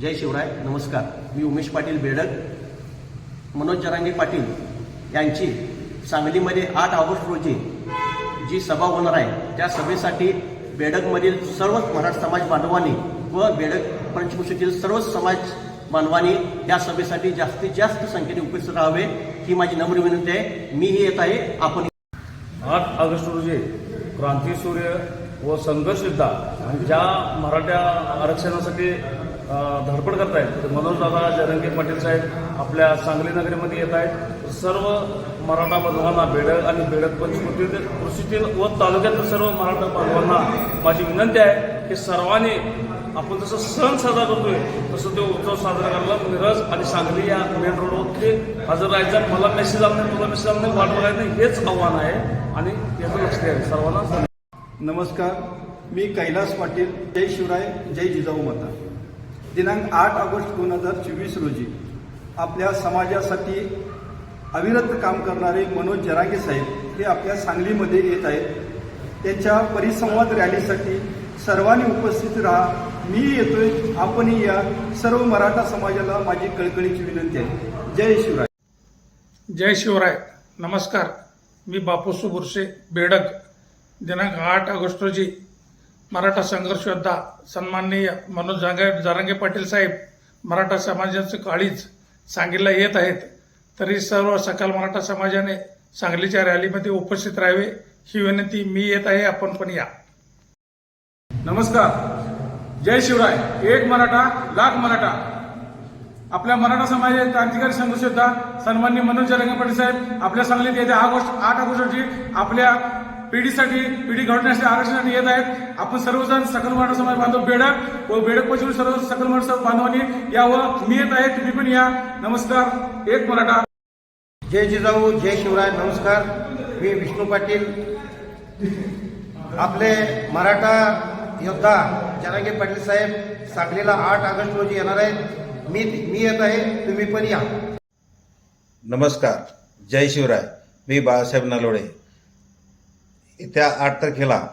जय शिवराय नमस्कार. मी उमेश पाटील बेडक. मनोज जरांगे पाटील यांची सांगलीमध्ये आठ ऑगस्ट रोजी जी सभा होणार आहे त्या सभेसाठी बेडकमधील सर्व मराठा समाज बांधवांनी व बेडक पंचकृषीतील सर्व समाज बांधवांनी या सभेसाठी जास्तीत जास्त संख्येने उपस्थित राहावे ही माझी नम्र विनंती आहे. मीही येत आहे. आपण आठ ऑगस्ट रोजी क्रांती सूर्य व संघर्षयुद्धा ज्या मराठा आरक्षणासाठी धडपड करत आहेत मनोजदादा जरंगे पाटील साहेब आपल्या सांगली नगरीमध्ये येत आहेत. सर्व मराठा बांधवांना बेडक आणि बेडक पंचकृतीतील कृषीतील व तालुक्यातील सर्व मराठा बांधवांना माझी विनंती आहे की सर्वांनी आपण जसं सण साजरा करतोय तसं तो उत्सव साजरा करायला मिरज आणि सांगली या मेन रोडवरती हजर राहायचा. मला मेसेज आला नाही तुला मेसेज आला नाही वाट बघायला नाही हेच आव्हान आहे. आणि याचं लक्ष द्यावे सर्वांना नमस्कार. मी कैलास पाटील. जय शिवराय जय जिजाऊ माता. दिनांक आठ ऑगस्ट दोन हजार चोवीस रोजी आपल्या समाजासाठी अविरत काम करणारे मनोज जरांगे साहेब हे आपल्या सांगलीमध्ये येत आहेत. त्यांच्या परिसंवाद रॅलीसाठी सर्वांनी उपस्थित राहा. मी येतोय आपणही या. सर्व मराठा समाजाला माझी कळकळीची विनंती आहे. जय शिवराय. जय शिवराय. नमस्कार. मी बापूसू बुरसे बेडक. दिनांक आठ ऑगस्ट रोजी मराठा संघर्ष योद्धा सन्माननीय मनोज जांगे जारांगे पाटील साहेब मराठा समाजाचं काळीच सांगलीला येत आहेत तरी सर्व सकाल मराठा समाजाने सांगलीच्या रॅलीमध्ये उपस्थित राहावे ही विनंती मी येत आहे आपण पण या. नमस्कार. जय शिवराय. एक मराठा लाख मराठा. आपल्या मराठा समाजाचे क्रांतिकारी संघर्ष योद्धा सन्माननीय मनोज जरंगे पाटील साहेब आपल्या सांगलीत येत्या ऑगस्ट आठ ऑगस्ट रोजी आपल्या पिढीसाठी पिढी घडवण्यासाठी आरक्षणासाठी येत आहेत. आपण सर्वजण सकल मराठा समाज बांधव बेडक व बेडक पश्चिम सर्व सकल मराठा बांधवांनी यावं. मी येत आहे तुम्ही पण या. नमस्कार. एक मराठा. जय जिजाऊ जय शिवराय नमस्कार. मी विष्णू पाटील. आपले मराठा योद्धा जनागे पाटील साहेब सांगलीला आठ ऑगस्ट रोजी येणार आहेत. मी मी येत आहे तुम्ही पण या. नमस्कार. जय शिवराय. मी बाळासाहेब नलोडे. येत्या आठ तारखेला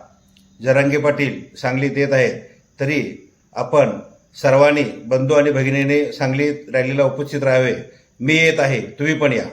जरांगे पाटील सांगलीत येत आहेत. तरी आपण सर्वांनी बंधू आणि भगिनीने सांगलीत रॅलीला उपस्थित राहावे. मी येत आहे तुम्ही पण या.